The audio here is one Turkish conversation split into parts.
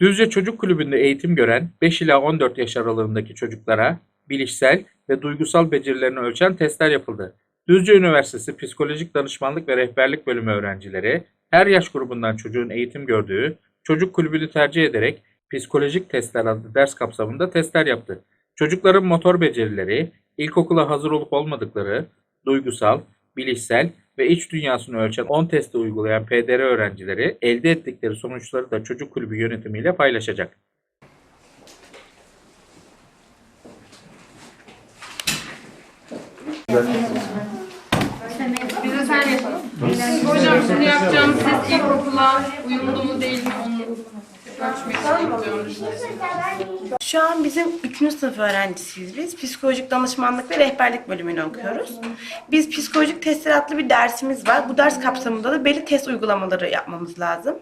Düzce Çocuk Kulübü'nde eğitim gören 5 ila 14 yaş aralığındaki çocuklara bilişsel ve duygusal becerilerini ölçen testler yapıldı. Düzce Üniversitesi Psikolojik Danışmanlık ve Rehberlik Bölümü öğrencileri her yaş grubundan çocuğun eğitim gördüğü çocuk kulübünü tercih ederek psikolojik testler adlı ders kapsamında testler yaptı. Çocukların motor becerileri, ilkokula hazır olup olmadıkları, duygusal, bilişsel ve iç dünyasını ölçen 10 testi uygulayan PDR öğrencileri elde ettikleri sonuçları da çocuk kulübü yönetimiyle paylaşacak. Biz de sen yapalım. Hocam şimdi yapacağımız test ilkokula uyumlu mu değil mi onu Şu an bizim 3. sınıf öğrencisiyiz biz. Psikolojik danışmanlık ve rehberlik bölümünü okuyoruz. Biz psikolojik testler adlı bir dersimiz var. Bu ders kapsamında da belli test uygulamaları yapmamız lazım.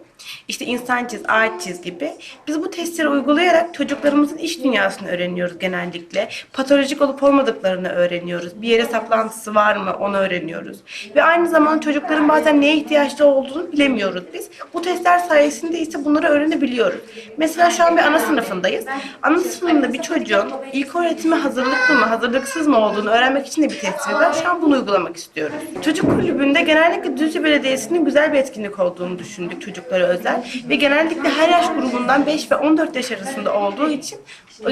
İşte insan çiz, ağaç çiz gibi. Biz bu testleri uygulayarak çocuklarımızın iç dünyasını öğreniyoruz genellikle. Patolojik olup olmadıklarını öğreniyoruz. Bir yere saplantısı var mı onu öğreniyoruz. Ve aynı zamanda çocukların bazen neye ihtiyaçları olduğunu bilemiyoruz biz. Bu testler sayesinde ise bunları öğrenebiliyoruz. Mesela şu an bir ana sınıfındayız. Ana sınıfında bir çocuğun ilk öğretime hazırlıklı mı, hazırlıksız mı olduğunu öğrenmek için de bir testimiz var. Şu an bunu uygulamak istiyoruz. Çocuk kulübünde genellikle Düzce Belediyesi'nin güzel bir etkinlik olduğunu düşündük çocuklara özel. Ve genellikle her yaş grubundan 5 ve 14 yaş arasında olduğu için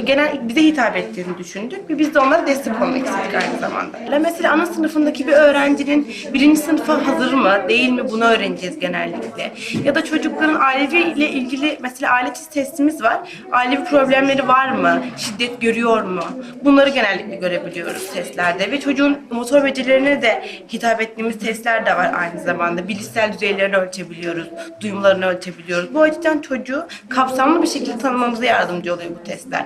genel bize hitap ettiğini düşündük ve biz de onlara destek olmak istedik aynı zamanda. Mesela ana sınıfındaki bir öğrencinin birinci sınıfa hazır mı, değil mi bunu öğreneceğiz genellikle. Ya da çocukların ailevi ile ilgili mesela aile çiz testimiz var. Ailevi problemleri var mı? Şiddet görüyor mu? Bunları genellikle görebiliyoruz testlerde ve çocuğun motor becerilerine de hitap ettiğimiz testler de var aynı zamanda. Bilişsel düzeylerini ölçebiliyoruz, duyumlarını ölçebiliyoruz. Bu açıdan çocuğu kapsamlı bir şekilde tanımamıza yardımcı oluyor bu testler.